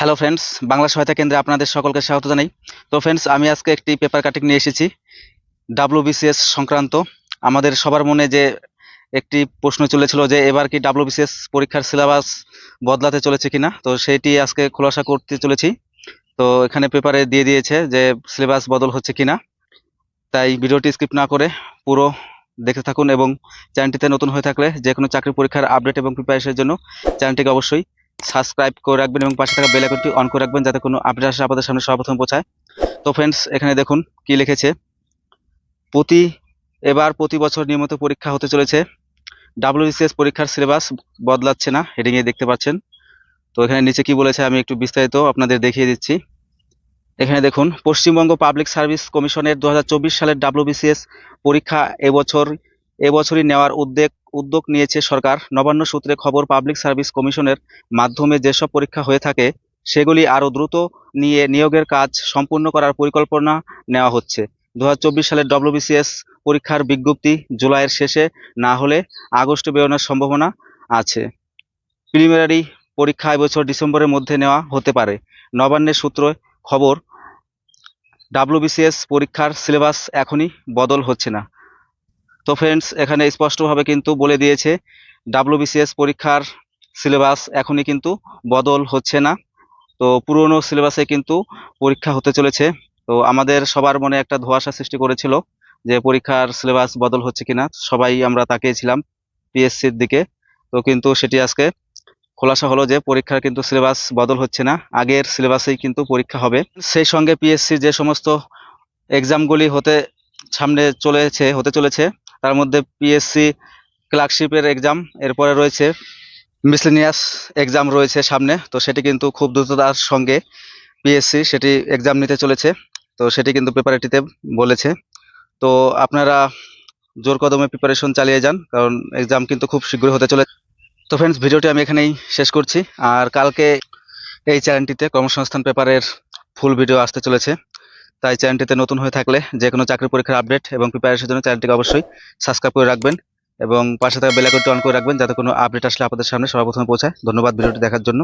Hello friends Bangla সহায়তা কেন্দ্রে আপনাদের সকলকে স্বাগত জানাই। তো ফ্রেন্ডস আমি আজকে একটি পেপার কাটিং নিয়ে এসেছি ডাব্লিউবিসিএস সংক্রান্ত। আমাদের সবার মনে যে একটি প্রশ্ন চলেছিল যে এবার কি ডাব্লিউবিসিএস পরীক্ষার সিলেবাস বদলাতে চলেছে কিনা? তো সেটি আজকে খোলাসা করতে চলেছি। তো এখানে পেপারে দিয়ে দিয়েছে যে সিলেবাস বদল হচ্ছে কিনা। তাই ভিডিওটি স্কিপ না করে পুরো দেখতে থাকুন এবং চ্যানেলটিতে নতুন হয়ে থাকলে যে কোনো চাকরি পরীক্ষার আপডেট এবং প্রিপারেশনের জন্য চ্যানেলটিকে অবশ্যই সাবস্ক্রাইব করে রাখবেন এবং পাশে থাকা বেল আইকনটি অন করে রাখবেন যাতে কোনো আপডেট আসলে আপনাদের সামনে সর্বপ্রথম পৌঁছায়। তো ফ্রেন্ডস এখানে দেখুন কি লিখেছে। প্রতি, এবার প্রতি বছর নিয়মিত পরীক্ষা হতে চলেছে। ডাব্লিউবিসিএস পরীক্ষার সিলেবাস বদলাচ্ছে না হেডিং এ দেখতে পাচ্ছেন। তো এখানে নিচে কি বলেছে আমি একটু বিস্তারিত আপনাদের দেখিয়ে দিচ্ছি। এখানে দেখুন, পশ্চিমবঙ্গ পাবলিক সার্ভিস কমিশনের দু হাজার চব্বিশ সালের ডাব্লিউবিসিএস পরীক্ষা এবছর, এবছরই নেওয়ার উদ্যোগ উদ্যোগ নিয়েছে সরকার। নবান্ন সূত্রে খবর, পাবলিক সার্ভিস কমিশনের মাধ্যমে যেসব পরীক্ষা হয়ে থাকে, সেগুলি আরও দ্রুত নিয়ে নিয়োগের কাজ সম্পূর্ণ করার পরিকল্পনা নেওয়া হচ্ছে। দু হাজার চব্বিশ সালের ডব্লিউবিসিএস পরীক্ষার বিজ্ঞপ্তি জুলাইয়ের শেষে না হলে আগস্টে বেরোনোর সম্ভাবনা আছে। প্রিলিমিনারি পরীক্ষা এবছর ডিসেম্বরের মধ্যে নেওয়া হতে পারে। নবান্নের সূত্র খবর ডাব্লিউবিসিএস পরীক্ষার সিলেবাস এখনই বদল হচ্ছে না। তো ফ্রেন্ডস এখানে স্পষ্টভাবে কিন্তু বলে দিয়েছে ডাব্লিউবিসিএস পরীক্ষার সিলেবাস এখনই কিন্তু বদল হচ্ছে না। তো পুরনো সিলেবাসে কিন্তু পরীক্ষা হতে চলেছে। তো আমাদের সবার মনে একটা ধোঁয়াশা সৃষ্টি করেছিল যে পরীক্ষার সিলেবাস বদল হচ্ছে কিনা। সবাই আমরা তাকিয়েছিলাম পিএসসির দিকে। তো কিন্তু সেটি আজকে খোলাসা হলো যে পরীক্ষার কিন্তু সিলেবাস বদল হচ্ছে না। আগের সিলেবাসেই কিন্তু পরীক্ষা হবে। সেই সঙ্গে পিএসসি যে সমস্ত এক্সামগুলি হতে সামনে চলেছে, হতে চলেছে তার মধ্যে পিএসসি ক্লার্কশিপের এক্সাম এরপরে রয়েছে মিসলিনিয়াস এক্সাম রয়েছে সামনে, তো সেটি কিন্তু খুব দ্রুততার সঙ্গে পিএসসি সেটি এক্সাম নিতে চলেছে, তো সেটি কিন্তু পেপারটিতে বলেছে। তো আপনারা জোর কদমে প্রিপারেশন চালিয়ে যান, কারণ এক্সাম কিন্তু খুব শীঘ্রই হতে চলে তো ফ্রেন্ডস ভিডিওটি আমি এখানেই শেষ করছি, আর কালকে এই চ্যানেলটিতে কর্মসংস্থান পেপারের ফুল ভিডিও আসতে চলেছে। তাই চ্যানেলটিতে নতুন হয়ে থাকলে যে কোনো চাকরি পরীক্ষার আপডেট এবং প্রিপারেশনের জন্য চ্যানেলটিকে অবশ্যই সাবস্ক্রাইব করে রাখবেন এবং পাশে থাকা বেল আইকনটি অন করে রাখবেন যাতে কোনো আপডেট আসলে আপনাদের সামনে সর্বপ্রথমে পৌঁছায়। ধন্যবাদ ভিডিওটি দেখার জন্য।